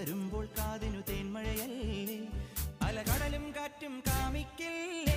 വരുമ്പോൾ കാതിനു തേന്മഴയല്ലേ അലകടലും കാറ്റും കാമിക്കില്ലേ?